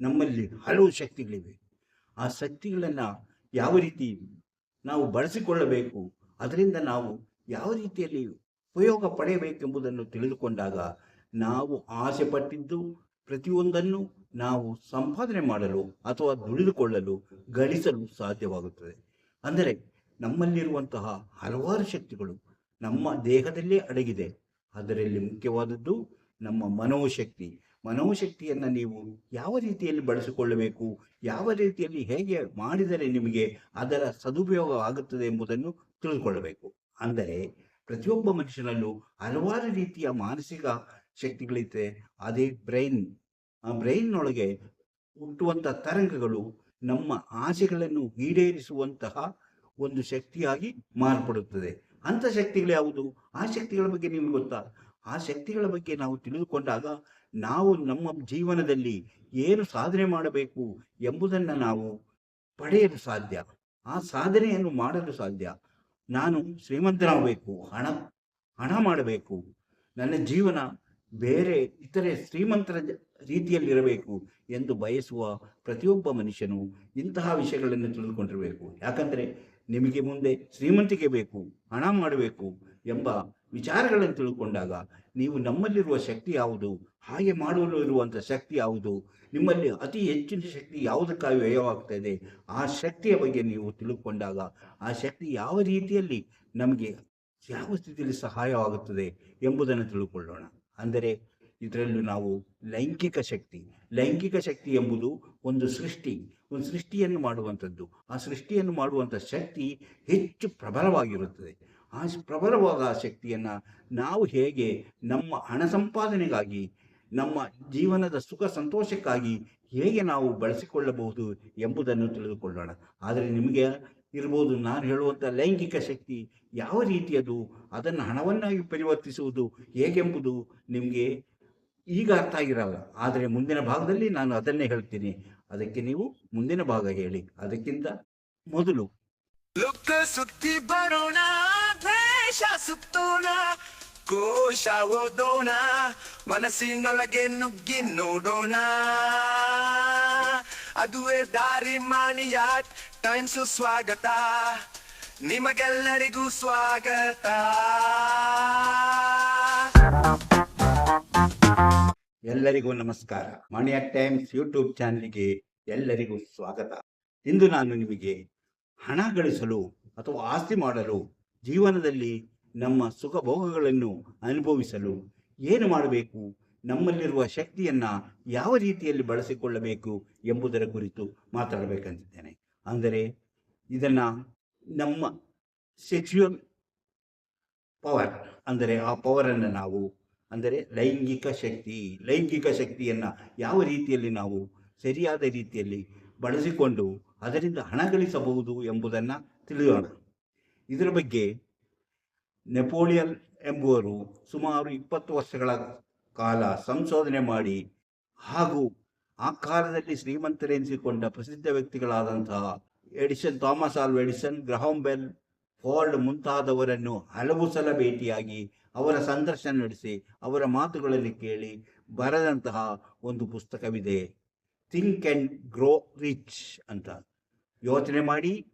ನಮ್ಮಲ್ಲಿ ಹಲವು ಶಕ್ತಿಗಳಿವೆ. ಆ ಶಕ್ತಿಗಳನ್ನು ಯಾವ ರೀತಿ ನಾವು ಬಳಸಿಕೊಳ್ಳಬೇಕು, ಅದರಿಂದ ನಾವು ಯಾವ ರೀತಿಯಲ್ಲಿ ಉಪಯೋಗ ಪಡೆಯಬೇಕೆಂಬುದನ್ನು ತಿಳಿದುಕೊಂಡಾಗ ನಾವು ಆಸೆ ಪಟ್ಟಿದ್ದು ಪ್ರತಿಯೊಂದನ್ನು ನಾವು ಸಂಪಾದನೆ ಮಾಡಲು ಅಥವಾ ದುಡಿದುಕೊಳ್ಳಲು ಗಳಿಸಲು ಸಾಧ್ಯವಾಗುತ್ತದೆ. ಅಂದರೆ ನಮ್ಮಲ್ಲಿರುವಂತಹ ಹಲವಾರು ಶಕ್ತಿಗಳು ನಮ್ಮ ದೇಹದಲ್ಲೇ ಅಡಗಿದೆ. ಅದರಲ್ಲಿ ಮುಖ್ಯವಾದದ್ದು ನಮ್ಮ ಮನೋಶಕ್ತಿ. ಮನೋಶಕ್ತಿಯನ್ನು ನೀವು ಯಾವ ರೀತಿಯಲ್ಲಿ ಬಳಸಿಕೊಳ್ಳಬೇಕು, ಯಾವ ರೀತಿಯಲ್ಲಿ ಹೇಗೆ ಮಾಡಿದರೆ ನಿಮಗೆ ಅದರ ಸದುಪಯೋಗ ಆಗುತ್ತದೆ ಎಂಬುದನ್ನು ತಿಳಿದುಕೊಳ್ಳಬೇಕು. ಅಂದರೆ ಪ್ರತಿಯೊಬ್ಬ ಮನುಷ್ಯನಲ್ಲೂ ಹಲವಾರು ರೀತಿಯ ಮಾನಸಿಕ ಶಕ್ತಿಗಳಿದೆ. ಅದೇ ಬ್ರೈನ್ ಆ ಬ್ರೈನ್ನೊಳಗೆ ಹುಟ್ಟುವಂಥ ತರಂಗಗಳು ನಮ್ಮ ಆಸೆಗಳನ್ನು ಈಡೇರಿಸುವಂತಹ ಒಂದು ಶಕ್ತಿಯಾಗಿ ಮಾರ್ಪಡುತ್ತದೆ. ಅಂಥ ಶಕ್ತಿಗಳು ಯಾವುದು? ಆ ಶಕ್ತಿಗಳ ಬಗ್ಗೆ ನಿಮಗೆ ಗೊತ್ತಾ? ಆ ಶಕ್ತಿಗಳ ಬಗ್ಗೆ ನಾವು ತಿಳಿದುಕೊಂಡಾಗ ನಾವು ನಮ್ಮ ಜೀವನದಲ್ಲಿ ಏನು ಸಾಧನೆ ಮಾಡಬೇಕು ಎಂಬುದನ್ನು ನಾವು ಪಡೆಯಲು ಸಾಧ್ಯ. ಆ ಸಾಧನೆಯನ್ನು ಮಾಡಲು ಸಾಧ್ಯ. ನಾನು ಶ್ರೀಮಂತನಾಗಬೇಕು ಹಣ ಹಣ ಮಾಡಬೇಕು, ನನ್ನ ಜೀವನ ಬೇರೆ ಇತರೆ ಶ್ರೀಮಂತರ ರೀತಿಯಲ್ಲಿರಬೇಕು ಎಂದು ಬಯಸುವ ಪ್ರತಿಯೊಬ್ಬ ಮನುಷ್ಯನು ಇಂತಹ ವಿಷಯಗಳನ್ನು ತಿಳಿದುಕೊಂಡಿರಬೇಕು. ಯಾಕಂದರೆ ನಿಮಗೆ ಮುಂದೆ ಶ್ರೀಮಂತಿಕೆ ಬೇಕು, ಹಣ ಮಾಡಬೇಕು ಎಂಬ ವಿಚಾರಗಳನ್ನು ತಿಳ್ಕೊಂಡಾಗ ನೀವು ನಮ್ಮಲ್ಲಿರುವ ಶಕ್ತಿ ಯಾವುದು? ಹಾಗೆ ಮಾಡಲು ಇರುವಂಥ ಶಕ್ತಿ ಯಾವುದು? ನಿಮ್ಮಲ್ಲಿ ಅತಿ ಹೆಚ್ಚಿನ ಶಕ್ತಿ ಯಾವುದಕ್ಕಾಗಿ ವ್ಯಯವಾಗ್ತಾ ಇದೆ ಆ ಶಕ್ತಿಯ ಬಗ್ಗೆ ನೀವು ತಿಳ್ಕೊಂಡಾಗ ಆ ಶಕ್ತಿ ಯಾವ ರೀತಿಯಲ್ಲಿ ನಮಗೆ ಯಾವ ಸ್ಥಿತಿಯಲ್ಲಿ ಸಹಾಯವಾಗುತ್ತದೆ ಎಂಬುದನ್ನು ತಿಳ್ಕೊಳ್ಳೋಣ. ಅಂದರೆ ಇದರಲ್ಲೂ ನಾವು ಲೈಂಗಿಕ ಶಕ್ತಿ. ಲೈಂಗಿಕ ಶಕ್ತಿ ಎಂಬುದು ಒಂದು ಸೃಷ್ಟಿ. ಒಂದು ಸೃಷ್ಟಿಯನ್ನು ಮಾಡುವಂಥದ್ದು. ಆ ಸೃಷ್ಟಿಯನ್ನು ಮಾಡುವಂಥ ಶಕ್ತಿ ಹೆಚ್ಚು ಪ್ರಬಲವಾಗಿರುತ್ತದೆ. ಆ ಪ್ರಬಲವಾದ ಶಕ್ತಿಯನ್ನು ನಾವು ಹೇಗೆ ನಮ್ಮ ಹಣ ಸಂಪಾದನೆಗಾಗಿ, ನಮ್ಮ ಜೀವನದ ಸುಖ ಸಂತೋಷಕ್ಕಾಗಿ ಹೇಗೆ ನಾವು ಬಳಸಿಕೊಳ್ಳಬಹುದು ಎಂಬುದನ್ನು ತಿಳಿದುಕೊಳ್ಳೋಣ. ಆದರೆ ನಿಮಗೆ ಇರ್ಬೋದು, ನಾನು ಹೇಳುವಂಥ ಲೈಂಗಿಕ ಶಕ್ತಿ ಯಾವ ರೀತಿಯದು, ಅದನ್ನು ಹಣವನ್ನಾಗಿ ಪರಿವರ್ತಿಸುವುದು ಹೇಗೆಂಬುದು ನಿಮಗೆ ಈಗ ಅರ್ಥ ಆಗಿರಲ್ಲ. ಆದರೆ ಮುಂದಿನ ಭಾಗದಲ್ಲಿ ನಾನು ಅದನ್ನೇ ಹೇಳ್ತೀನಿ. ಅದಕ್ಕೆ ನೀವು ಮುಂದಿನ ಭಾಗ ಹೇಳಿ. ಅದಕ್ಕಿಂತ ಮೊದಲು ಲುಕ್ಕ ಸುತ್ತಿ ಬರೋಣ, ದ್ವೇಷ ಸುತ್ತೋಣ ಕೋಶ ಓದೋಣ, ಮನಸ್ಸಿನೊಳಗೆ ನುಗ್ಗಿ ನೋಡೋಣ. ಅದುವೇ ದಾರಿ ಮಾಣಿಯ ಟೈಮ್ಸ್ ಸ್ವಾಗತ, ನಿಮಗೆಲ್ಲರಿಗೂ ಸ್ವಾಗತ. ಎಲ್ಲರಿಗೂ ನಮಸ್ಕಾರ. ಮಣಿಯ ಟೈಮ್ಸ್ ಯೂಟ್ಯೂಬ್ ಚಾನಲ್ಗೆ ಎಲ್ಲರಿಗೂ ಸ್ವಾಗತ. ಇಂದು ನಾನು ನಿಮಗೆ ಹಣ ಗಳಿಸಲು ಅಥವಾ ಆಸ್ತಿ ಮಾಡಲು ಜೀವನದಲ್ಲಿ ನಮ್ಮ ಸುಖ ಭೋಗಗಳನ್ನು ಅನುಭವಿಸಲು ಏನು ಮಾಡಬೇಕು? ನಮ್ಮಲ್ಲಿರುವ ಶಕ್ತಿಯನ್ನು ಯಾವ ರೀತಿಯಲ್ಲಿ ಬಳಸಿಕೊಳ್ಳಬೇಕು ಎಂಬುದರ ಕುರಿತು ಮಾತಾಡಬೇಕಂತಿದ್ದೇನೆ. ಅಂದರೆ ಇದನ್ನು ನಮ್ಮ ಸೆಕ್ಚುಯಲ್ ಪವರ್ ಅಂದರೆ ಆ ಪವರನ್ನು ನಾವು ಅಂದರೆ ಲೈಂಗಿಕ ಶಕ್ತಿ, ಲೈಂಗಿಕ ಶಕ್ತಿಯನ್ನು ಯಾವ ರೀತಿಯಲ್ಲಿ ನಾವು ಸರಿಯಾದ ರೀತಿಯಲ್ಲಿ ಬಳಸಿಕೊಂಡು ಅದರಿಂದ ಹಣ ಗಳಿಸಬಹುದು ಎಂಬುದನ್ನು ತಿಳಿಯೋಣ. ಇದರ ಬಗ್ಗೆ ನೆಪೋಲಿಯನ್ ಎಂಬುವರು ಸುಮಾರು ಇಪ್ಪತ್ತು ವರ್ಷಗಳ ಕಾಲ ಸಂಶೋಧನೆ ಮಾಡಿ ಹಾಗೂ ಆ ಕಾಲದಲ್ಲಿ ಶ್ರೀಮಂತರೆನಿಸಿಕೊಂಡ ಪ್ರಸಿದ್ಧ ವ್ಯಕ್ತಿಗಳಾದಂತಹ Edison, Thomas Al Edison, Graham Bell Ford ಮುಂತಾದವರನ್ನು ಹಲವು ಸಲ ಭೇಟಿಯಾಗಿ ಅವರ ಸಂದರ್ಶನ ನಡೆಸಿ ಅವರ ಮಾತುಗಳಲ್ಲಿ ಕೇಳಿ ಬರೆದಂತಹ ಒಂದು ಪುಸ್ತಕವಿದೆ. ಥಿಂಕ್ ಆ್ಯಂಡ್ ಗ್ರೋ ರಿಚ್ ಅಂತ. ಯೋಚನೆ ಮಾಡಿ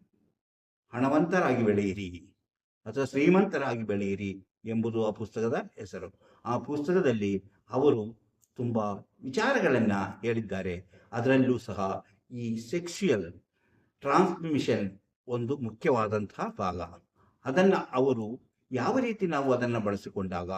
ಹಣವಂತರಾಗಿ ಬೆಳೆಯಿರಿ. ಅಥವಾ ಶ್ರೀಮಂತರಾಗಿ ಬೆಳೆಯಿರಿ ಎಂಬುದು ಆ ಪುಸ್ತಕದ ಹೆಸರು. ಆ ಪುಸ್ತಕದಲ್ಲಿ ಅವರು ತುಂಬ ವಿಚಾರಗಳನ್ನು ಹೇಳಿದ್ದಾರೆ. ಅದರಲ್ಲೂ ಸಹ ಈ ಸೆಕ್ಸುಯಲ್ ಟ್ರಾನ್ಸ್ಮಿಷನ್ ಒಂದು ಮುಖ್ಯವಾದಂತಹ ಭಾಗ. ಅದನ್ನು ಅವರು ಯಾವ ರೀತಿ ನಾವು ಅದನ್ನು ಬಳಸಿಕೊಂಡಾಗ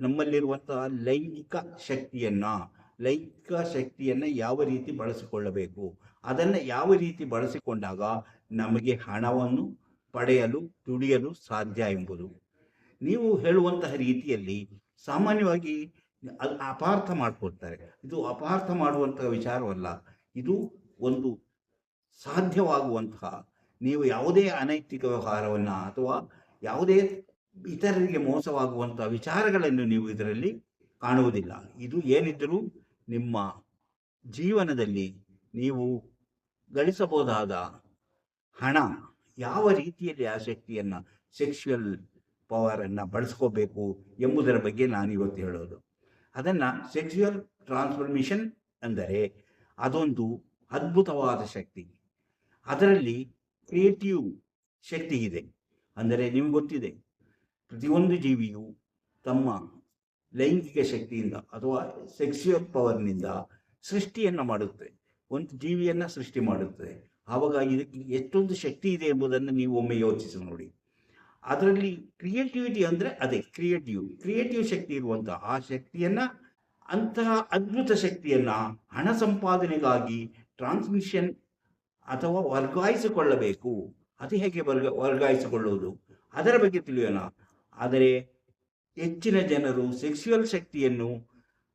ನಮ್ಮಲ್ಲಿರುವಂತಹ ಲೈಂಗಿಕ ಶಕ್ತಿಯನ್ನು ಲೈಂಗಿಕ ಶಕ್ತಿಯನ್ನು ಯಾವ ರೀತಿ ಬಳಸಿಕೊಳ್ಳಬೇಕು? ಅದನ್ನು ಯಾವ ರೀತಿ ಬಳಸಿಕೊಂಡಾಗ ನಮಗೆ ಹಣವನ್ನು ಪಡೆಯಲು, ದುಡಿಯಲು ಸಾಧ್ಯ ಎಂಬುದು. ನೀವು ಹೇಳುವಂತಹ ರೀತಿಯಲ್ಲಿ ಸಾಮಾನ್ಯವಾಗಿ ಅದು ಅಪಾರ್ಥ ಮಾಡಿಕೊಡ್ತಾರೆ ಇದು ಅಪಾರ್ಥ ಮಾಡುವಂತಹ ವಿಚಾರವಲ್ಲ. ಇದು ಒಂದು ಸಾಧ್ಯವಾಗುವಂತಹ ನೀವು ಯಾವುದೇ ಅನೈತಿಕ ವ್ಯವಹಾರವನ್ನು ಅಥವಾ ಯಾವುದೇ ಇತರರಿಗೆ ಮೋಸವಾಗುವಂತಹ ವಿಚಾರಗಳನ್ನು ನೀವು ಇದರಲ್ಲಿ ಕಾಣುವುದಿಲ್ಲ. ಇದು ಏನಿದ್ದರೂ ನಿಮ್ಮ ಜೀವನದಲ್ಲಿ ನೀವು ಗಳಿಸಬಹುದಾದ ಹಣ ಯಾವ ರೀತಿಯಲ್ಲಿ ಆ ಶಕ್ತಿಯನ್ನು ಸೆಕ್ಷುಯಲ್ ಪವರನ್ನು ಬಳಸ್ಕೋಬೇಕು ಎಂಬುದರ ಬಗ್ಗೆ ನಾನು ಇವತ್ತು ಹೇಳೋದು. ಅದನ್ನು ಸೆಕ್ಸುವಲ್ ಟ್ರಾನ್ಸ್ಫರ್ಮೇಷನ್ ಅಂದರೆ ಅದೊಂದು ಅದ್ಭುತವಾದ ಶಕ್ತಿ. ಅದರಲ್ಲಿ ಕ್ರಿಯೇಟಿವ್ ಶಕ್ತಿ ಇದೆ. ಅಂದರೆ ನಿಮ್ಗೆ ಗೊತ್ತಿದೆ, ಪ್ರತಿಯೊಂದು ಜೀವಿಯು ತಮ್ಮ ಲೈಂಗಿಕ ಶಕ್ತಿಯಿಂದ ಅಥವಾ ಸೆಕ್ಸುಯಲ್ ಪವರ್ನಿಂದ ಸೃಷ್ಟಿಯನ್ನು ಮಾಡುತ್ತೆ. ಒಂದು ಜೀವಿಯನ್ನು ಸೃಷ್ಟಿ ಮಾಡುತ್ತದೆ ಆವಾಗ ಇದಕ್ಕೆ ಎಷ್ಟೊಂದು ಶಕ್ತಿ ಇದೆ ಎಂಬುದನ್ನು ನೀವು ಒಮ್ಮೆ ಯೋಚಿಸಿ ನೋಡಿ. ಅದರಲ್ಲಿ ಕ್ರಿಯೇಟಿವಿಟಿ ಅಂದರೆ ಅದೇ ಕ್ರಿಯೇಟಿವ್ ಕ್ರಿಯೇಟಿವ್ ಶಕ್ತಿ ಇರುವಂಥ ಆ ಶಕ್ತಿಯನ್ನು, ಅಂತಹ ಅದ್ಭುತ ಶಕ್ತಿಯನ್ನು ಹಣ ಸಂಪಾದನೆಗಾಗಿ ಟ್ರಾನ್ಸ್ಮಿಷನ್ ಅಥವಾ ವರ್ಗಾಯಿಸಿಕೊಳ್ಳಬೇಕು. ಅದು ಹೇಗೆ ವರ್ಗ, ವರ್ಗಾಯಿಸಿಕೊಳ್ಳುವುದು? ಅದರ ಬಗ್ಗೆ ತಿಳಿಯೋಣ. ಆದರೆ ಹೆಚ್ಚಿನ ಜನರು ಸೆಕ್ಸುವಲ್ ಶಕ್ತಿಯನ್ನು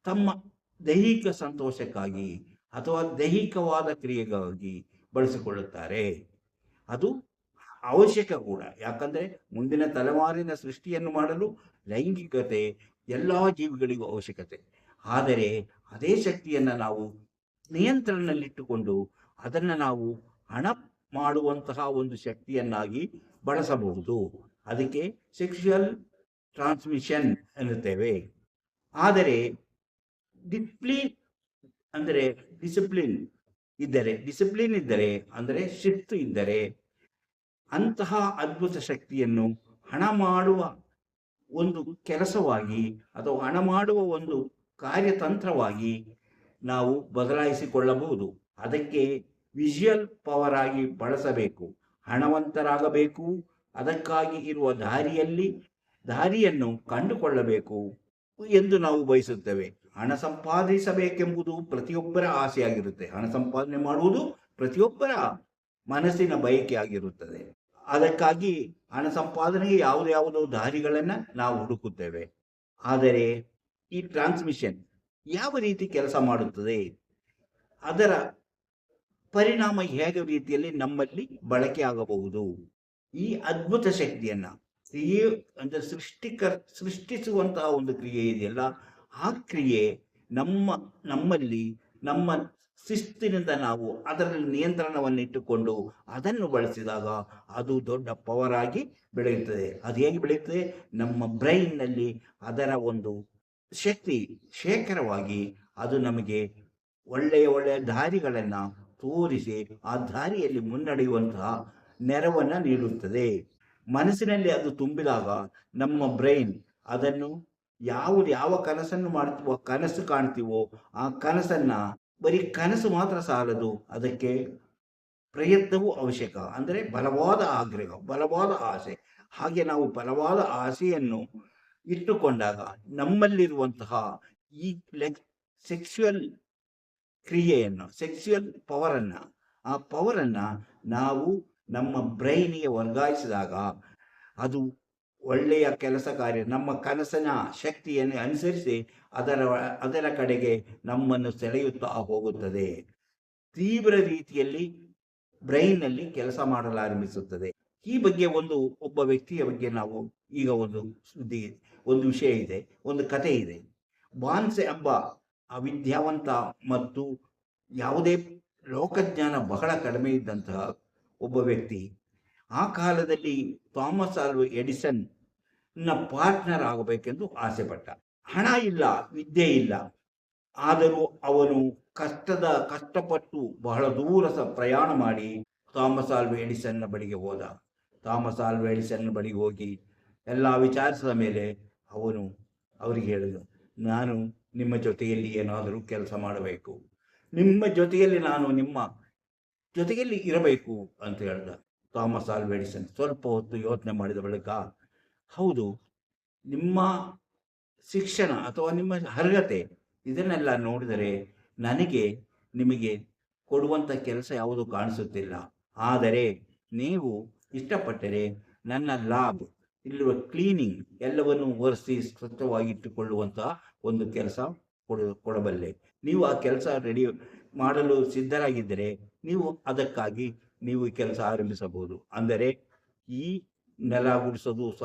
ತಮ್ಮ ದೈಹಿಕ ಸಂತೋಷಕ್ಕಾಗಿ ಅಥವಾ ದೈಹಿಕವಾದ ಕ್ರಿಯೆಗಾಗಿ ಬಳಸಿಕೊಳ್ಳುತ್ತಾರೆ. ಅದು ಅವಶ್ಯಕ ಕೂಡ. ಯಾಕಂದ್ರೆ ಮುಂದಿನ ತಲೆಮಾರಿನ ಸೃಷ್ಟಿಯನ್ನು ಮಾಡಲು ಲೈಂಗಿಕತೆ ಎಲ್ಲ ಜೀವಿಗಳಿಗೂ ಅವಶ್ಯಕತೆ. ಆದರೆ ಅದೇ ಶಕ್ತಿಯನ್ನು ನಾವು ನಿಯಂತ್ರಣದಲ್ಲಿಟ್ಟುಕೊಂಡು ಅದನ್ನು ನಾವು ಹಣ ಮಾಡುವಂತಹ ಒಂದು ಶಕ್ತಿಯನ್ನಾಗಿ ಬಳಸಬಹುದು. ಅದಕ್ಕೆ ಸೆಕ್ಷುಯಲ್ ಟ್ರಾನ್ಸ್ಮಿಷನ್ ಎನ್ನುತ್ತೇವೆ. ಆದರೆ ಡಿಪ್ಲಿನ್ ಅಂದರೆ ಡಿಸಿಪ್ಲಿನ್ ಇದ್ದರೆ ಡಿಸಿಪ್ಲಿನ್ ಇದ್ದರೆ ಅಂದರೆ ಶಿಸ್ತು ಇದ್ದರೆ ಅಂತಹ ಅದ್ಭುತ ಶಕ್ತಿಯನ್ನು ಹಣ ಮಾಡುವ ಒಂದು ಕೆಲಸವಾಗಿ ಅಥವಾ ಹಣ ಮಾಡುವ ಒಂದು ಕಾರ್ಯತಂತ್ರವಾಗಿ ನಾವು ಬದಲಾಯಿಸಿಕೊಳ್ಳಬಹುದು. ಅದಕ್ಕೆ ವಿಜುವಲ್ ಪವರ್ ಆಗಿ ಬಳಸಬೇಕು. ಹಣವಂತರಾಗಬೇಕು. ಅದಕ್ಕಾಗಿ ಇರುವ ದಾರಿಯಲ್ಲಿ ದಾರಿಯನ್ನು ಕಂಡುಕೊಳ್ಳಬೇಕು ಎಂದು ನಾವು ಬಯಸುತ್ತೇವೆ. ಹಣ ಸಂಪಾದಿಸಬೇಕೆಂಬುದು ಪ್ರತಿಯೊಬ್ಬರ ಆಸೆಯಾಗಿರುತ್ತೆ. ಹಣ ಸಂಪಾದನೆ ಮಾಡುವುದು ಪ್ರತಿಯೊಬ್ಬರ ಮನಸ್ಸಿನ ಬಯಕೆ ಆಗಿರುತ್ತದೆ ಅದಕ್ಕಾಗಿ ಹಣ ಸಂಪಾದನೆಗೆ ಯಾವುದೇ ಯಾವುದೋ ದಾರಿಗಳನ್ನು ನಾವು ಹುಡುಕುತ್ತೇವೆ. ಆದರೆ ಈ ಟ್ರಾನ್ಸ್ಮಿಷನ್ ಯಾವ ರೀತಿ ಕೆಲಸ ಮಾಡುತ್ತದೆ? ಅದರ ಪರಿಣಾಮ ಹೇಗೆ ರೀತಿಯಲ್ಲಿ ನಮ್ಮಲ್ಲಿ ಬಳಕೆ ಆಗಬಹುದು ಈ ಅದ್ಭುತ ಶಕ್ತಿಯನ್ನ ಕ್ರಿಯೆ ಅಂದರೆ ಸೃಷ್ಟಿಕರ್, ಸೃಷ್ಟಿಸುವಂತಹ ಒಂದು ಕ್ರಿಯೆ ಇದೆಯಲ್ಲ, ಆ ಕ್ರಿಯೆ ನಮ್ಮ, ನಮ್ಮಲ್ಲಿ, ನಮ್ಮ ಶಿಸ್ತಿನಿಂದ ನಾವು ಅದರಲ್ಲಿ ನಿಯಂತ್ರಣವನ್ನು ಇಟ್ಟುಕೊಂಡು ಅದನ್ನು ಬಳಸಿದಾಗ ಅದು ದೊಡ್ಡ ಪವರ್ ಆಗಿ ಬೆಳೆಯುತ್ತದೆ. ಅದು ಹೇಗೆ ಬೆಳೆಯುತ್ತದೆ? ನಮ್ಮ ಬ್ರೈನ್ನಲ್ಲಿ ಅದರ ಒಂದು ಶಕ್ತಿ ಶೇಖರವಾಗಿ ಅದು ನಮಗೆ ಒಳ್ಳೆಯ ಒಳ್ಳೆಯ ದಾರಿಗಳನ್ನು ತೋರಿಸಿ ಆ ದಾರಿಯಲ್ಲಿ ಮುನ್ನಡೆಯುವಂತಹ ನೆರವನ್ನು ನೀಡುತ್ತದೆ. ಮನಸ್ಸಿನಲ್ಲಿ ಅದು ತುಂಬಿದಾಗ ನಮ್ಮ ಬ್ರೈನ್ ಅದನ್ನು ಯಾವ ಯಾವ ಕನಸನ್ನು ಮಾಡ್ತೀವೋ, ಕನಸು ಕಾಣ್ತೀವೋ, ಆ ಕನಸನ್ನ ಬರೀ ಕನಸು ಮಾತ್ರ ಸಾಲದು, ಅದಕ್ಕೆ ಪ್ರಯತ್ನವೂ ಅವಶ್ಯಕ. ಅಂದರೆ ಬಲವಾದ ಆಗ್ರಹ, ಬಲವಾದ ಆಸೆ. ಹಾಗೆ ನಾವು ಬಲವಾದ ಆಸೆಯನ್ನು ಇಟ್ಟುಕೊಂಡಾಗ ನಮ್ಮಲ್ಲಿರುವಂತಹ ಈ ಲೆಗ್ ಸೆಕ್ಸುವಲ್ ಕ್ರಿಯೆಯನ್ನು ಸೆಕ್ಸುವಲ್ ಪವರನ್ನು, ಆ ಪವರನ್ನು ನಾವು ನಮ್ಮ ಬ್ರೈನಿಗೆ ವರ್ಗಾಯಿಸಿದಾಗ ಅದು ಒಳ್ಳೆಯ ಕೆಲಸ ಕಾರ್ಯ. ನಮ್ಮ ಕನಸಿನ ಶಕ್ತಿಯನ್ನು ಅನುಸರಿಸಿ ಅದರ ಅದರ ಕಡೆಗೆ ನಮ್ಮನ್ನು ಸೆಳೆಯುತ್ತಾ ಹೋಗುತ್ತದೆ. ತೀವ್ರ ರೀತಿಯಲ್ಲಿ ಬ್ರೈನ್ನಲ್ಲಿ ಕೆಲಸ ಮಾಡಲಾರಂಭಿಸುತ್ತದೆ. ಈ ಬಗ್ಗೆ ಒಂದು, ಒಬ್ಬ ವ್ಯಕ್ತಿಯ ಬಗ್ಗೆ ನಾವು ಈಗ ಒಂದು ಸುದ್ದಿ, ಒಂದು ವಿಷಯ ಇದೆ, ಒಂದು ಕತೆ ಇದೆ. ಬಾನ್ಸೆ ಎಂಬ ವಿದ್ಯಾವಂತ ಮತ್ತು ಯಾವುದೇ ಲೋಕಜ್ಞಾನ ಬಹಳ ಕಡಿಮೆ ಇದ್ದಂತಹ ಒಬ್ಬ ವ್ಯಕ್ತಿ, ಆ ಕಾಲದಲ್ಲಿ ಥಾಮಸ್ ಆಲ್ವ ಎಡಿಸನ್ನ ಪಾರ್ಟ್ನರ್ ಆಗಬೇಕೆಂದು ಆಸೆ ಪಟ್ಟ ಹಣ ಇಲ್ಲ, ವಿದ್ಯೆ ಇಲ್ಲ. ಆದರೂ ಅವನು ಕಷ್ಟದ, ಕಷ್ಟಪಟ್ಟು ಬಹಳ ದೂರ ಪ್ರಯಾಣ ಮಾಡಿ ಥಾಮಸ್ ಆಲ್ವ ಎಡಿಸನ್ನ ಬಳಿಗೆ ಹೋದ. ಥಾಮಸ್ ಆಲ್ವ ಎಡಿಸನ್ನ ಬಳಿಗೆ ಹೋಗಿ ಎಲ್ಲ ವಿಚಾರಿಸಿದ ಮೇಲೆ ಅವನು ಅವರಿಗೆ ಹೇಳಿದ, ನಾನು ನಿಮ್ಮ ಜೊತೆಯಲ್ಲಿ ಏನಾದರೂ ಕೆಲಸ ಮಾಡಬೇಕು. ನಿಮ್ಮ ಜೊತೆಯಲ್ಲಿ ನಾನು ನಿಮ್ಮ ಜೊತೆಯಲ್ಲಿ ಇರಬೇಕು ಅಂತ ಹೇಳ್ದ ಥಾಮಸ್ ಆಲ್ವೆಡಿಸನ್ ಸ್ವಲ್ಪ ಹೊತ್ತು ಯೋಚನೆ ಮಾಡಿದ ಬಳಿಕ, ಹೌದು, ನಿಮ್ಮ ಶಿಕ್ಷಣ ಅಥವಾ ನಿಮ್ಮ ಅರ್ಹತೆ ಇದನ್ನೆಲ್ಲ ನೋಡಿದರೆ ನನಗೆ ನಿಮಗೆ ಕೊಡುವಂಥ ಕೆಲಸ ಯಾವುದು ಕಾಣಿಸುತ್ತಿಲ್ಲ. ಆದರೆ ನೀವು ಇಷ್ಟಪಟ್ಟರೆ ನನ್ನ ಲ್ಯಾಬ್ ಇಲ್ಲಿರುವ ಕ್ಲೀನಿಂಗ್ ಎಲ್ಲವನ್ನು ಒರೆಸಿ ಸ್ವಚ್ಛವಾಗಿಟ್ಟುಕೊಳ್ಳುವಂತಹ ಒಂದು ಕೆಲಸ ಕೊಡ ಕೊಡಬಲ್ಲೆ. ನೀವು ಆ ಕೆಲಸ ರೆಡಿ ಮಾಡಲು ಸಿದ್ಧರಾಗಿದ್ದರೆ ನೀವು ಅದಕ್ಕಾಗಿ ನೀವು ಕೆಲಸ ಆರಂಭಿಸಬಹುದು. ಅಂದರೆ ಈ ನೆಲ ಗುಡಿಸೋದು, ಸ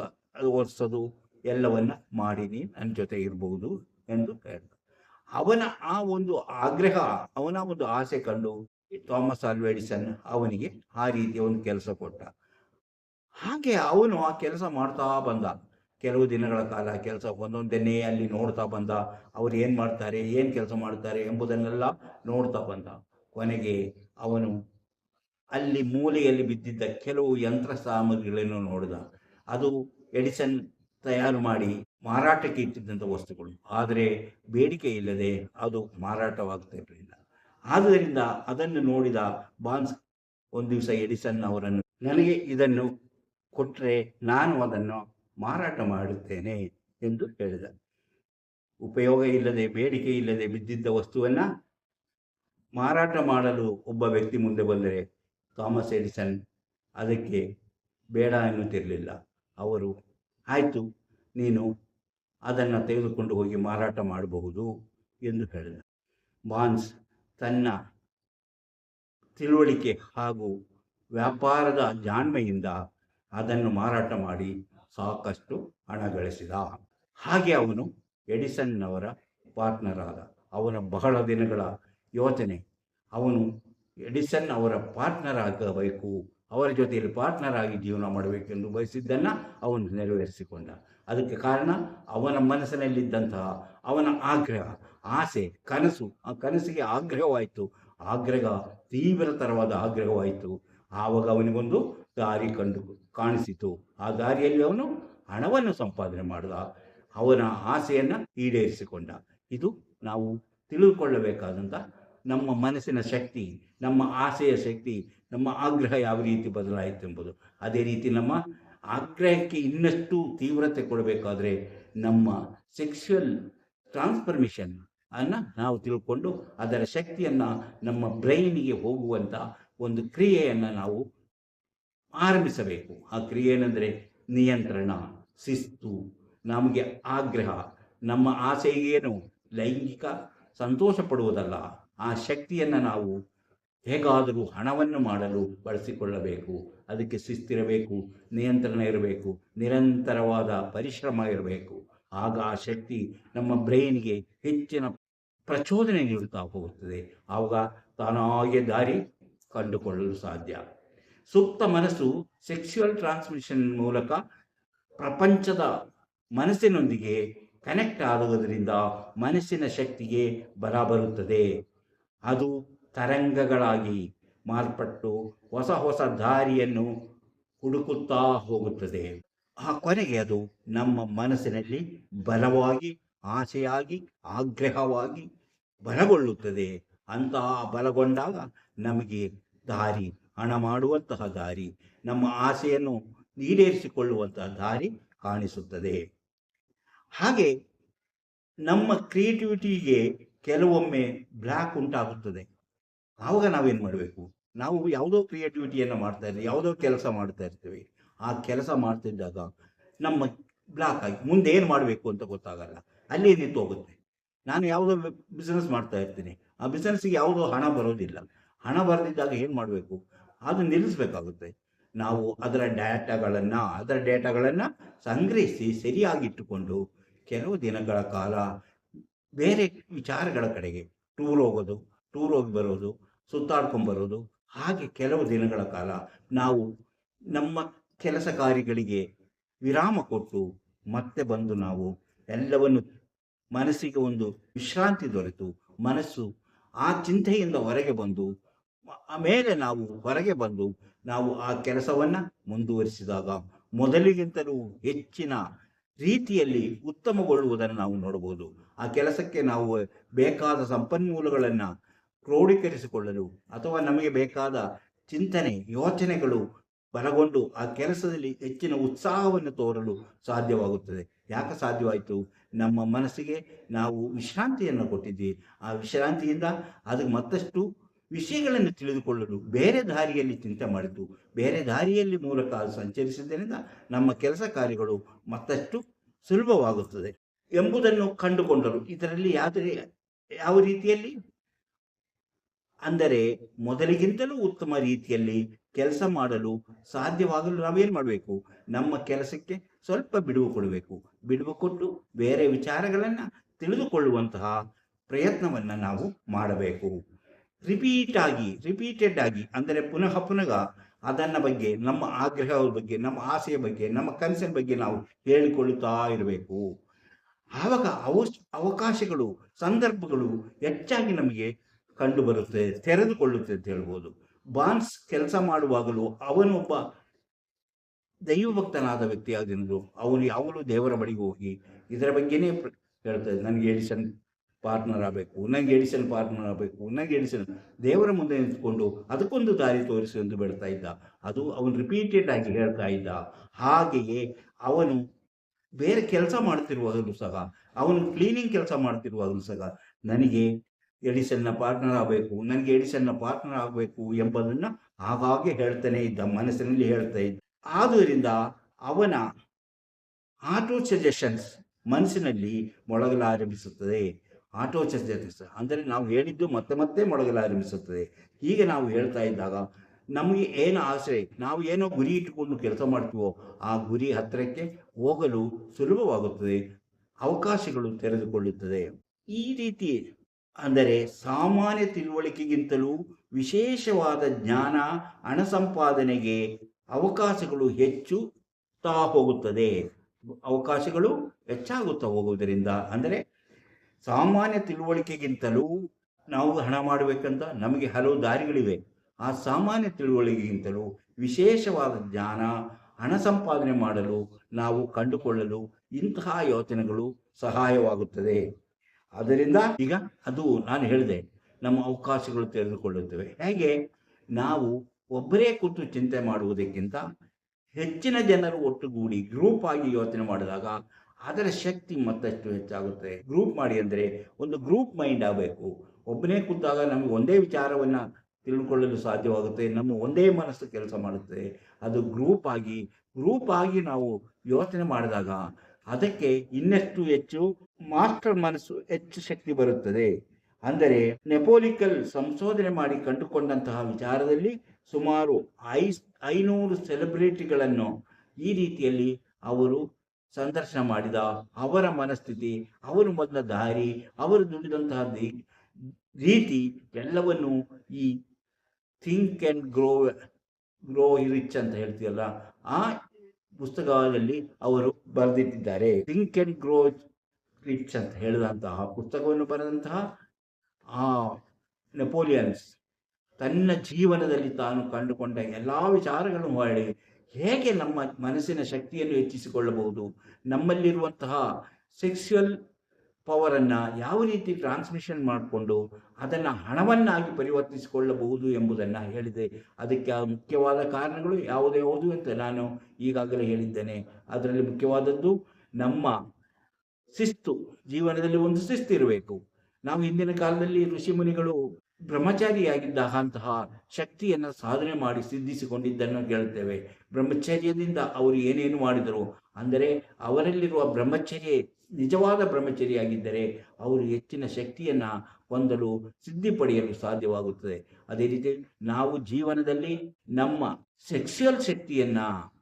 ಒರೆಸೋದು ಎಲ್ಲವನ್ನ ಮಾಡಿ ನೀನು ನನ್ನ ಜೊತೆ ಇರಬಹುದು ಎಂದು ಹೇಳಿದ. ಅವನ ಆ ಒಂದು ಆಗ್ರಹ, ಅವನ ಒಂದು ಆಸೆ ಕಂಡು ಥಾಮಸ್ ಆಲ್ವೆಡಿಸನ್ ಅವನಿಗೆ ಆ ರೀತಿಯ ಒಂದು ಕೆಲಸ ಕೊಟ್ಟ. ಹಾಗೆ ಅವನು ಆ ಕೆಲಸ ಮಾಡ್ತಾ ಬಂದ. ಕೆಲವು ದಿನಗಳ ಕಾಲ ಕೆಲಸ ಒಂದೊಂದನ್ನೇ ಅಲ್ಲಿ ನೋಡ್ತಾ ಬಂದ. ಅವ್ರು ಏನು ಮಾಡ್ತಾರೆ, ಏನು ಕೆಲಸ ಮಾಡ್ತಾರೆ ಎಂಬುದನ್ನೆಲ್ಲ ನೋಡ್ತಾ ಬಂದ. ಕೊನೆಗೆ ಅವನು ಅಲ್ಲಿ ಮೂಲೆಯಲ್ಲಿ ಬಿದ್ದಿದ್ದ ಕೆಲವು ಯಂತ್ರ ಸಾಮಗ್ರಿಗಳನ್ನು ನೋಡಿದ. ಅದು ಎಡಿಸನ್ ತಯಾರು ಮಾಡಿ ಮಾರಾಟಕ್ಕೆ ಇಟ್ಟಿದ್ದಂಥ ವಸ್ತುಗಳು. ಆದರೆ ಬೇಡಿಕೆ ಇಲ್ಲದೆ ಅದು ಮಾರಾಟವಾಗ್ತಾ ಇರಲಿಲ್ಲ. ಆದ್ದರಿಂದ ಅದನ್ನು ನೋಡಿದ ಬಾನ್ಸ್ ಒಂದು ದಿವಸ ಎಡಿಸನ್ ಅವರನ್ನು, ನನಗೆ ಇದನ್ನು ಕೊಟ್ಟರೆ ನಾನು ಅದನ್ನು ಮಾರಾಟ ಮಾಡುತ್ತೇನೆ ಎಂದು ಹೇಳಿದ. ಉಪಯೋಗ ಇಲ್ಲದೆ, ಬೇಡಿಕೆ ಇಲ್ಲದೆ ಬಿದ್ದಿದ್ದ ವಸ್ತುವನ್ನು ಮಾರಾಟ ಮಾಡಲು ಒಬ್ಬ ವ್ಯಕ್ತಿ ಮುಂದೆ ಬಂದರೆ ಥಾಮಸ್ ಎಡಿಸನ್ ಅದಕ್ಕೆ ಬೇಡ ಎನ್ನುತ್ತಿರಲಿಲ್ಲ. ಅವರು, ಆಯಿತು, ನೀನು ಅದನ್ನು ತೆಗೆದುಕೊಂಡು ಹೋಗಿ ಮಾರಾಟ ಮಾಡಬಹುದು ಎಂದು ಹೇಳಿದ ಬಾನ್ಸ್ ತನ್ನ ತಿಳುವಳಿಕೆ ಹಾಗೂ ವ್ಯಾಪಾರದ ಜಾಣ್ಮೆಯಿಂದ ಅದನ್ನು ಮಾರಾಟ ಮಾಡಿ ಸಾಕಷ್ಟು ಹಣ ಗಳಿಸಿದ. ಹಾಗೆ ಅವನು ಎಡಿಸನ್ನವರ ಪಾರ್ಟ್ನರ್ ಆದ. ಅವನ ಬಹಳ ದಿನಗಳ ಯೋಚನೆ. ಅವನು ಎಡಿಸನ್ ಅವರ ಪಾರ್ಟ್ನರ್ ಆಗಬೇಕು, ಅವರ ಜೊತೆಯಲ್ಲಿ ಪಾರ್ಟ್ನರ್ ಆಗಿ ಜೀವನ ಮಾಡಬೇಕೆಂದು ಬಯಸಿದ್ದನ್ನು ಅವನು ನೆರವೇರಿಸಿಕೊಂಡ. ಅದಕ್ಕೆ ಕಾರಣ ಅವನ ಮನಸ್ಸಿನಲ್ಲಿದ್ದಂತಹ, ಅವನ ಆಗ್ರಹ, ಆಸೆ, ಕನಸು, ಆ ಕನಸಿಗೆ ಆಗ್ರಹವಾಯಿತು. ಆಗ್ರಹ, ತೀವ್ರತರವಾದ ಆಗ್ರಹವಾಯಿತು. ಆವಾಗ ಅವನಿಗೊಂದು ದಾರಿ ಕಂಡು ಕಾಣಿಸಿತು. ಆ ದಾರಿಯಲ್ಲಿ ಅವನು ಹಣವನ್ನು ಸಂಪಾದನೆ ಮಾಡಿದ. ಅವನ ಆಸೆಯನ್ನು ಈಡೇರಿಸಿಕೊಂಡ. ಇದು ನಾವು ತಿಳಿದುಕೊಳ್ಳಬೇಕಾದಂಥ ನಮ್ಮ ಮನಸ್ಸಿನ ಶಕ್ತಿ, ನಮ್ಮ ಆಸೆಯ ಶಕ್ತಿ, ನಮ್ಮ ಆಗ್ರಹ ಯಾವ ರೀತಿ ಬದಲಾಯಿತು ಎಂಬುದು. ಅದೇ ರೀತಿ ನಮ್ಮ ಆಗ್ರಹಕ್ಕೆ ಇನ್ನಷ್ಟು ತೀವ್ರತೆ ಕೊಡಬೇಕಾದ್ರೆ ನಮ್ಮ ಸೆಕ್ಸುವಲ್ ಟ್ರಾನ್ಸ್ಫರ್ಮೇಷನ್ ಅನ್ನು ನಾವು ತಿಳ್ಕೊಂಡು ಅದರ ಶಕ್ತಿಯನ್ನು ನಮ್ಮ ಬ್ರೈನಿಗೆ ಹೋಗುವಂಥ ಒಂದು ಕ್ರಿಯೆಯನ್ನು ನಾವು ಆರಂಭಿಸಬೇಕು. ಆ ಕ್ರಿಯೆ ಏನೆಂದರೆ ನಿಯಂತ್ರಣ, ಶಿಸ್ತು, ನಮಗೆ ಆಗ್ರಹ. ನಮ್ಮ ಆಸೆಗೇನು ಲೈಂಗಿಕ ಸಂತೋಷ ಪಡುವುದಲ್ಲ ಆ ಶಕ್ತಿಯನ್ನು ನಾವು ಹೇಗಾದರೂ ಹಣವನ್ನು ಮಾಡಲು ಬಳಸಿಕೊಳ್ಳಬೇಕು. ಅದಕ್ಕೆ ಶಿಸ್ತಿರಬೇಕು, ನಿಯಂತ್ರಣ ಇರಬೇಕು, ನಿರಂತರವಾದ ಪರಿಶ್ರಮ ಇರಬೇಕು. ಆಗ ಆ ಶಕ್ತಿ ನಮ್ಮ ಬ್ರೈನ್ಗೆ ಹೆಚ್ಚಿನ ಪ್ರಚೋದನೆ ನೀಡುತ್ತಾ ಹೋಗುತ್ತದೆ. ಆವಾಗ ತಾನಾಗೆ ದಾರಿ ಕಂಡುಕೊಳ್ಳಲು ಸಾಧ್ಯ. ಸೂಕ್ತ ಮನಸ್ಸು ಸೆಕ್ಸುವಲ್ ಟ್ರಾನ್ಸ್ಮಿಷನ್ ಮೂಲಕ ಪ್ರಪಂಚದ ಮನಸ್ಸಿನೊಂದಿಗೆ ಕನೆಕ್ಟ್ ಆಗುವುದರಿಂದ ಮನಸ್ಸಿನ ಶಕ್ತಿಗೆ ಬರ ಬರುತ್ತದೆ. ಅದು ತರಂಗಗಳಾಗಿ ಮಾರ್ಪಟ್ಟು ಹೊಸ ಹೊಸ ದಾರಿಯನ್ನು ಹುಡುಕುತ್ತಾ ಹೋಗುತ್ತದೆ. ಆ ಕೊನೆಗೆ ಅದು ನಮ್ಮ ಮನಸ್ಸಿನಲ್ಲಿ ಬಲವಾಗಿ, ಆಸೆಯಾಗಿ, ಆಗ್ರಹವಾಗಿ ಬಲಗೊಳ್ಳುತ್ತದೆ. ಅಂತಹ ಬಲಗೊಂಡಾಗ ನಮಗೆ ದಾರಿ, ಹಣ ಮಾಡುವಂತಹ ದಾರಿ, ನಮ್ಮ ಆಸೆಯನ್ನು ಈಡೇರಿಸಿಕೊಳ್ಳುವಂತಹ ದಾರಿ ಕಾಣಿಸುತ್ತದೆ. ಹಾಗೆ ನಮ್ಮ ಕ್ರಿಯೇಟಿವಿಟಿಗೆ ಕೆಲವೊಮ್ಮೆ ಬ್ಲ್ಯಾಕ್ ಉಂಟಾಗುತ್ತದೆ. ಆವಾಗ ನಾವೇನು ಮಾಡಬೇಕು? ನಾವು ಯಾವುದೋ ಕ್ರಿಯೇಟಿವಿಟಿಯನ್ನು ಮಾಡ್ತಾ ಇರ್ತೀವಿ, ಯಾವುದೋ ಕೆಲಸ ಮಾಡ್ತಾ ಇರ್ತೀವಿ. ಆ ಕೆಲಸ ಮಾಡ್ತಿದ್ದಾಗ ನಮ್ಮ ಬ್ಲಾಕ್ ಆಗಿ ಮುಂದೆ ಏನು ಮಾಡಬೇಕು ಅಂತ ಗೊತ್ತಾಗಲ್ಲ. ಅಲ್ಲಿ ನಿಂತು ಹೋಗುತ್ತೆ. ನಾನು ಯಾವುದೋ ಬಿಸ್ನೆಸ್ ಮಾಡ್ತಾ ಇರ್ತೀನಿ. ಆ ಬಿಸ್ನೆಸ್ಗೆ ಯಾವುದೋ ಹಣ ಬರೋದಿಲ್ಲ. ಹಣ ಬರದಿದ್ದಾಗ ಏನು ಮಾಡಬೇಕು? ಅದು ನಿಲ್ಲಿಸಬೇಕಾಗುತ್ತೆ. ನಾವು ಅದರ ಡೇಟಾಗಳನ್ನು ಅದರ ಡೇಟಾಗಳನ್ನು ಸಂಗ್ರಹಿಸಿ ಸರಿಯಾಗಿಟ್ಟುಕೊಂಡು ಕೆಲವು ದಿನಗಳ ಕಾಲ ಬೇರೆ ವಿಚಾರಗಳ ಕಡೆಗೆ ಟೂರ್ ಹೋಗೋದು ಟೂರ್ ಹೋಗಿ ಬರೋದು ಸುತ್ತಾಡ್ಕೊಂಬರೋದು ಹಾಗೆ ಕೆಲವು ದಿನಗಳ ಕಾಲ ನಾವು ನಮ್ಮ ಕೆಲಸ ಕಾರ್ಯಗಳಿಗೆ ವಿರಾಮ ಕೊಟ್ಟು ಮತ್ತೆ ಬಂದು ನಾವು ಎಲ್ಲವನ್ನು ಮನಸ್ಸಿಗೆ ಒಂದು ವಿಶ್ರಾಂತಿ ದೊರೆತು, ಮನಸ್ಸು ಆ ಚಿಂತೆಯಿಂದ ಹೊರಗೆ ಬಂದು ಆಮೇಲೆ ನಾವು ಹೊರಗೆ ಬಂದು ನಾವು ಆ ಕೆಲಸವನ್ನು ಮುಂದುವರಿಸಿದಾಗ ಮೊದಲಿಗಿಂತಲೂ ಹೆಚ್ಚಿನ ರೀತಿಯಲ್ಲಿ ಉತ್ತಮಗೊಳ್ಳುವುದನ್ನು ನಾವು ನೋಡಬಹುದು. ಆ ಕೆಲಸಕ್ಕೆ ನಾವು ಬೇಕಾದ ಸಂಪನ್ಮೂಲಗಳನ್ನು ಕ್ರೋಢೀಕರಿಸಿಕೊಳ್ಳಲು ಅಥವಾ ನಮಗೆ ಬೇಕಾದ ಚಿಂತನೆ, ಯೋಚನೆಗಳು ಬಲಗೊಂಡು ಆ ಕೆಲಸದಲ್ಲಿ ಹೆಚ್ಚಿನ ಉತ್ಸಾಹವನ್ನು ತೋರಲು ಸಾಧ್ಯವಾಗುತ್ತದೆ. ಯಾಕೆ ಸಾಧ್ಯವಾಯಿತು? ನಮ್ಮ ಮನಸ್ಸಿಗೆ ನಾವು ವಿಶ್ರಾಂತಿಯನ್ನು ಕೊಟ್ಟಿದ್ವಿ ಆ ವಿಶ್ರಾಂತಿಯಿಂದ ಅದಕ್ಕೆ ಮತ್ತಷ್ಟು ವಿಷಯಗಳನ್ನು ತಿಳಿದುಕೊಳ್ಳಲು ಬೇರೆ ದಾರಿಯಲ್ಲಿ ಚಿಂತೆ ಮಾಡಿದ್ದು ಬೇರೆ ದಾರಿಯಲ್ಲಿ ಮೂಲಕ ಸಂಚರಿಸಿದ್ದರಿಂದ ನಮ್ಮ ಕೆಲಸ ಕಾರ್ಯಗಳು ಮತ್ತಷ್ಟು ಸುಲಭವಾಗುತ್ತದೆ ಎಂಬುದನ್ನು ಕಂಡುಕೊಂಡರು. ಇದರಲ್ಲಿ ಯಾವುದೇ, ಯಾವ ರೀತಿಯಲ್ಲಿ? ಅಂದರೆ ಮೊದಲಿಗಿಂತಲೂ ಉತ್ತಮ ರೀತಿಯಲ್ಲಿ ಕೆಲಸ ಮಾಡಲು ಸಾಧ್ಯವಾಗಲು ನಾವೇನು ಮಾಡಬೇಕು? ನಮ್ಮ ಕೆಲಸಕ್ಕೆ ಸ್ವಲ್ಪ ಬಿಡುವು ಕೊಡಬೇಕು. ಬಿಡುವು ಕೊಟ್ಟು ಬೇರೆ ವಿಚಾರಗಳನ್ನು ತಿಳಿದುಕೊಳ್ಳುವಂತಹ ಪ್ರಯತ್ನವನ್ನು ನಾವು ಮಾಡಬೇಕು. ರಿಪೀಟ್ ಆಗಿ ರಿಪೀಟೆಡ್ ಆಗಿ, ಅಂದರೆ ಪುನಃ ಪುನಃ ಅದನ್ನ ಬಗ್ಗೆ, ನಮ್ಮ ಆಗ್ರಹದ ಬಗ್ಗೆ, ನಮ್ಮ ಆಸೆಯ ಬಗ್ಗೆ, ನಮ್ಮ ಕನಸಿನ ಬಗ್ಗೆ ನಾವು ಹೇಳಿಕೊಳ್ಳುತ್ತಾ ಇರಬೇಕು. ಆವಾಗ ಅವ ಅವಕಾಶಗಳು, ಸಂದರ್ಭಗಳು ಹೆಚ್ಚಾಗಿ ನಮಗೆ ಕಂಡು ತೆರೆದುಕೊಳ್ಳುತ್ತೆ ಅಂತ ಹೇಳ್ಬೋದು. ಬಾನ್ಸ್ ಕೆಲಸ ಮಾಡುವಾಗಲೂ ಅವನೊಬ್ಬ ದೈವಭಕ್ತನಾದ ವ್ಯಕ್ತಿಯಾಗಿದ್ದು ಅವನು ಯಾವಾಗಲೂ ದೇವರ ಬಳಿಗೆ ಹೋಗಿ ಇದರ ಬಗ್ಗೆನೇ ಹೇಳ್ತದೆ ನನಗೆ ಎಡಿಸನ್ ಪಾರ್ಟ್ನರ್ ಆಗಬೇಕು ನನಗೆ ಎಡಿಸನ್ ಪಾರ್ಟ್ನರ್ ಆಗಬೇಕು, ನಂಗೆ ಎಡಿಸನ್ ದೇವರ ಮುಂದೆ ನಿಂತ್ಕೊಂಡು ಅದಕ್ಕೊಂದು ದಾರಿ ತೋರಿಸು ಎಂದು ಬಿಡ್ತಾ ಇದ್ದ. ಅದು ಅವನು ರಿಪೀಟೆಡ್ ಆಗಿ ಹೇಳ್ತಾ ಇದ್ದ. ಹಾಗೆಯೇ ಅವನು ಬೇರೆ ಕೆಲಸ ಮಾಡ್ತಿರುವಾಗಲೂ ಸಹ, ಅವನು ಕ್ಲೀನಿಂಗ್ ಕೆಲಸ ಮಾಡ್ತಿರುವಾಗಲೂ ಸಹ, ನನಗೆ ಎಡಿಸನ್ನ ಪಾರ್ಟ್ನರ್ ಆಗಬೇಕು, ನನಗೆ ಎಡಿಸನ್ನ ಪಾರ್ಟ್ನರ್ ಆಗಬೇಕು ಎಂಬುದನ್ನು ಆಗಾಗ್ಗೆ ಹೇಳ್ತಾನೆ ಇದ್ದ, ಮನಸ್ಸಿನಲ್ಲಿ ಹೇಳ್ತಾ ಇದ್ದ. ಆದುದರಿಂದ ಅವನ ಆಟೋ ಸಜೆಷನ್ಸ್ ಮನಸ್ಸಿನಲ್ಲಿ ಮೊಳಗಲಾರಂಭಿಸುತ್ತದೆ. ಆಟೋ ಚರ್ಚಿಸ ಅಂದರೆ ನಾವು ಹೇಳಿದ್ದು ಮತ್ತೆ ಮತ್ತೆ ಮೊಳಗಲಾರಂಭಿಸುತ್ತದೆ ಹೀಗೆ ನಾವು ಹೇಳ್ತಾ ಇದ್ದಾಗ ನಮಗೆ ಏನು ಆಸೆ, ನಾವು ಏನೋ ಗುರಿ ಇಟ್ಟುಕೊಂಡು ಕೆಲಸ ಮಾಡ್ತೀವೋ ಆ ಗುರಿ ಹತ್ತಿರಕ್ಕೆ ಹೋಗಲು ಸುಲಭವಾಗುತ್ತದೆ. ಅವಕಾಶಗಳು ತೆರೆದುಕೊಳ್ಳುತ್ತದೆ. ಈ ರೀತಿ ಅಂದರೆ ಸಾಮಾನ್ಯ ತಿಳುವಳಿಕೆಗಿಂತಲೂ ವಿಶೇಷವಾದ ಜ್ಞಾನ, ಹಣ ಸಂಪಾದನೆಗೆ ಅವಕಾಶಗಳು ಹೆಚ್ಚುತ್ತಾ ಹೋಗುತ್ತದೆ. ಅವಕಾಶಗಳು ಹೆಚ್ಚಾಗುತ್ತಾ ಹೋಗುವುದರಿಂದ ಅಂದರೆ ಸಾಮಾನ್ಯ ತಿಳುವಳಿಕೆಗಿಂತಲೂ ನಾವು ಹಣ ಮಾಡಬೇಕಂತ ನಮಗೆ ಹಲವು ದಾರಿಗಳಿವೆ. ಆ ಸಾಮಾನ್ಯ ತಿಳುವಳಿಕೆಗಿಂತಲೂ ವಿಶೇಷವಾದ ಜ್ಞಾನ, ಹಣ ಸಂಪಾದನೆ ಮಾಡಲು ನಾವು ಕಂಡುಕೊಳ್ಳಲು ಇಂತಹ ಯೋಚನೆಗಳು ಸಹಾಯವಾಗುತ್ತದೆ. ಅದರಿಂದ ಈಗ ಅದು ನಾನು ಹೇಳಿದೆ, ನಮ್ಮ ಅವಕಾಶಗಳು ತೆರೆದುಕೊಳ್ಳುತ್ತವೆ. ಹೇಗೆ? ನಾವು ಒಬ್ಬರೇ ಕೂತು ಚಿಂತೆ ಮಾಡುವುದಕ್ಕಿಂತ ಹೆಚ್ಚಿನ ಜನರು ಒಟ್ಟುಗೂಡಿ ಗ್ರೂಪ್ ಆಗಿ ಯೋಚನೆ ಮಾಡಿದಾಗ ಅದರ ಶಕ್ತಿ ಮತ್ತಷ್ಟು ಹೆಚ್ಚಾಗುತ್ತೆ. ಗ್ರೂಪ್ ಮಾಡಿ ಅಂದರೆ ಒಂದು ಗ್ರೂಪ್ ಮೈಂಡ್ ಆಗಬೇಕು. ಒಬ್ಬನೇ ಕೂತಾಗ ನಮಗೆ ಒಂದೇ ವಿಚಾರವನ್ನು ತಿಳ್ಕೊಳ್ಳಲು ಸಾಧ್ಯವಾಗುತ್ತೆ. ನಮ್ಮ ಒಂದೇ ಮನಸ್ಸು ಕೆಲಸ ಮಾಡುತ್ತೆ. ಅದು ಗ್ರೂಪ್ ಆಗಿ ಗ್ರೂಪ್ ಆಗಿ ನಾವು ಯೋಚನೆ ಮಾಡಿದಾಗ ಅದಕ್ಕೆ ಇನ್ನಷ್ಟು ಹೆಚ್ಚು ಮಾಸ್ಟರ್ ಮನಸ್ಸು ಹೆಚ್ಚು ಶಕ್ತಿ ಬರುತ್ತದೆ. ಅಂದರೆ ನೆಪೋಲಿಕಲ್ ಸಂಶೋಧನೆ ಮಾಡಿ ಕಂಡುಕೊಂಡಂತಹ ವಿಚಾರದಲ್ಲಿ ಸುಮಾರು ಐ ಐನೂರು ಸೆಲೆಬ್ರಿಟಿಗಳನ್ನು ಈ ರೀತಿಯಲ್ಲಿ ಅವರು ಸಂದರ್ಶನ ಮಾಡಿದ ಅವರ ಮನಸ್ಥಿತಿ, ಅವರು ಮೊದಲ ದಾರಿ, ಅವರು ದುಡಿದಂತಹ ರೀತಿ ಎಲ್ಲವನ್ನು ಈ think and grow grow rich ಅಂತ ಹೇಳ್ತೀವಲ್ಲ, ಆ ಪುಸ್ತಕದಲ್ಲಿ ಅವರು ಬರೆದಿಟ್ಟಿದ್ದಾರೆ. ಥಿಂಕ್ ಆ್ಯಂಡ್ ಗ್ರೋ ರಿಚ್ ಅಂತ ಹೇಳಿದಂತಹ ಪುಸ್ತಕವನ್ನು ಬರೆದಂತಹ ಆ ನೆಪೋಲಿಯನ್ಸ್ ತನ್ನ ಜೀವನದಲ್ಲಿ ತಾನು ಕಂಡುಕೊಂಡ ಎಲ್ಲ ವಿಚಾರಗಳನ್ನು ಮಾಡಿ ಹೇಗೆ ನಮ್ಮ ಮನಸ್ಸಿನ ಶಕ್ತಿಯನ್ನು ಹೆಚ್ಚಿಸಿಕೊಳ್ಳಬಹುದು? ನಮ್ಮಲ್ಲಿರುವಂತಹ ಸೆಕ್ಸುವಲ್ ಪವರನ್ನು ಯಾವ ರೀತಿ ಟ್ರಾನ್ಸ್ಮಿಷನ್ ಮಾಡಿಕೊಂಡು ಅದನ್ನು ಹಣವನ್ನಾಗಿ ಪರಿವರ್ತಿಸಿಕೊಳ್ಳಬಹುದು ಎಂಬುದನ್ನು ಹೇಳಿದೆ. ಅದಕ್ಕೆ ಆ ಮುಖ್ಯವಾದ ಕಾರಣಗಳು ಯಾವುದು ಯಾವುದು ಅಂತ ನಾನು ಈಗಾಗಲೇ ಹೇಳಿದ್ದೇನೆ. ಅದರಲ್ಲಿ ಮುಖ್ಯವಾದದ್ದು ನಮ್ಮ ಶಿಸ್ತು. ಜೀವನದಲ್ಲಿ ಒಂದು ಶಿಸ್ತು ಇರಬೇಕು. ನಾವು ಹಿಂದಿನ ಕಾಲದಲ್ಲಿ ಋಷಿಮುನಿಗಳು ಬ್ರಹ್ಮಚಾರಿಯಾಗಿದ್ದಾಗ ಅಂತಹ ಶಕ್ತಿಯನ್ನು ಸಾಧನೆ ಮಾಡಿ ಸಿದ್ಧಿಸಿಕೊಂಡಿದ್ದನ್ನು ಕೇಳುತ್ತೇವೆ. ಬ್ರಹ್ಮಚರ್ಯದಿಂದ ಅವರು ಏನೇನು ಮಾಡಿದರು? ಅಂದರೆ ಅವರಲ್ಲಿರುವ ಬ್ರಹ್ಮಚರ್ಯ ನಿಜವಾದ ಬ್ರಹ್ಮಚರ್ಯಾಗಿದ್ದರೆ ಅವರು ಹೆಚ್ಚಿನ ಶಕ್ತಿಯನ್ನು ಹೊಂದಲು ಸಿದ್ಧಿ ಪಡೆಯಲು ಸಾಧ್ಯವಾಗುತ್ತದೆ. ಅದೇ ರೀತಿ ನಾವು ಜೀವನದಲ್ಲಿ ನಮ್ಮ ಸೆಕ್ಸುಯಲ್ ಶಕ್ತಿಯನ್ನು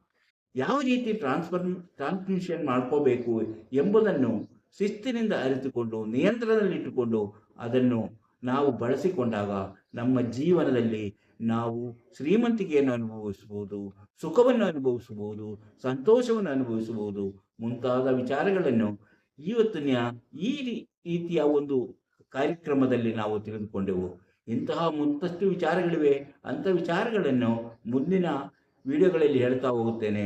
ಯಾವ ರೀತಿ ಟ್ರಾನ್ಸ್ಫರ್ ಟ್ರಾನ್ಸ್ಮಿಷನ್ ಮಾಡ್ಕೋಬೇಕು ಎಂಬುದನ್ನು ಶಿಸ್ತಿನಿಂದ ಅರಿತುಕೊಂಡು, ನಿಯಂತ್ರಣದಲ್ಲಿಟ್ಟುಕೊಂಡು ಅದನ್ನು ನಾವು ಬಳಸಿಕೊಂಡಾಗ ನಮ್ಮ ಜೀವನದಲ್ಲಿ ನಾವು ಶ್ರೀಮಂತಿಕೆಯನ್ನು ಅನುಭವಿಸಬಹುದು. ಸುಖವನ್ನು ಅನುಭವಿಸಬಹುದು, ಸಂತೋಷವನ್ನು ಅನುಭವಿಸಬಹುದು ಮುಂತಾದ ವಿಚಾರಗಳನ್ನು ಇವತ್ತಿನ ಈ ರೀತಿಯ ಒಂದು ಕಾರ್ಯಕ್ರಮದಲ್ಲಿ ನಾವು ತಿಳಿದುಕೊಂಡೆವು. ಇಂತಹ ಮುಂತಷ್ಟು ವಿಚಾರಗಳಿವೆ. ಅಂಥ ವಿಚಾರಗಳನ್ನು ಮುಂದಿನ ವಿಡಿಯೋಗಳಲ್ಲಿ ಹೇಳ್ತಾ ಹೋಗುತ್ತೇನೆ.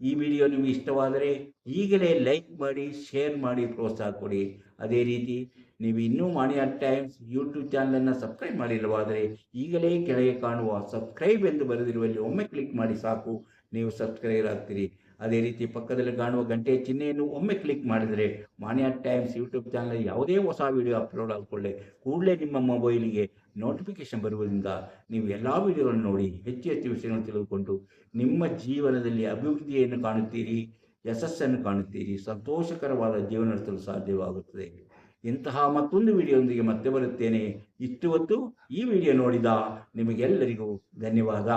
ಈ ವಿಡಿಯೋ ನಿಮಗೆ ಇಷ್ಟವಾದರೆ ಈಗಲೇ ಲೈಕ್ ಮಾಡಿ, ಶೇರ್ ಮಾಡಿ, ಪ್ರೋತ್ಸಾಹ ಕೊಡಿ. ಅದೇ ರೀತಿ ನೀವು ಇನ್ನೂ ಮಾಣಿಯಾ ಟೈಮ್ಸ್ ಯೂಟ್ಯೂಬ್ ಚಾನಲನ್ನು ಸಬ್ಸ್ಕ್ರೈಬ್ ಮಾಡಿಲ್ಲವಾದರೆ ಈಗಲೇ ಕೆಳಗೆ ಕಾಣುವ ಸಬ್ಸ್ಕ್ರೈಬ್ ಎಂದು ಬರೆದಿರುವಲ್ಲಿ ಒಮ್ಮೆ ಕ್ಲಿಕ್ ಮಾಡಿ ಸಾಕು. ನೀವು ಸಬ್ಸ್ಕ್ರೈಬರ್ ಆಗ್ತೀರಿ. ಅದೇ ರೀತಿ ಪಕ್ಕದಲ್ಲಿ ಕಾಣುವ ಗಂಟೆಯ ಚಿಹ್ನೆಯನ್ನು ಒಮ್ಮೆ ಕ್ಲಿಕ್ ಮಾಡಿದರೆ ಮಾಣಿಯಾ ಟೈಮ್ಸ್ ಯೂಟ್ಯೂಬ್ ಚಾನಲ್ ಯಾವುದೇ ಹೊಸ ವಿಡಿಯೋ ಅಪ್ಲೋಡ್ ಆಗಿಕೊಳ್ಳೆ. ಕೂಡಲೇ ನಿಮ್ಮ ಮೊಬೈಲಿಗೆ ನೋಟಿಫಿಕೇಶನ್ ಬರುವುದರಿಂದ ನೀವು ಎಲ್ಲ ವಿಡಿಯೋಗಳನ್ನು ನೋಡಿ ಹೆಚ್ಚು ಹೆಚ್ಚು ವಿಷಯಗಳನ್ನು ತಿಳಿದುಕೊಂಡು ನಿಮ್ಮ ಜೀವನದಲ್ಲಿ ಅಭಿವೃದ್ಧಿಯನ್ನು ಕಾಣುತ್ತೀರಿ, ಯಶಸ್ಸನ್ನು ಕಾಣುತ್ತೀರಿ, ಸಂತೋಷಕರವಾದ ಜೀವನ ನಡೆಸಲು ಸಾಧ್ಯವಾಗುತ್ತದೆ. ಇಂತಹ ಮತ್ತೊಂದು ವಿಡಿಯೋದೊಂದಿಗೆ ಮತ್ತೆ ಬರುತ್ತೇನೆ. ಇಷ್ಟು ಹೊತ್ತು ಈ ವಿಡಿಯೋ ನೋಡಿದ ನಿಮಗೆಲ್ಲರಿಗೂ ಧನ್ಯವಾದ.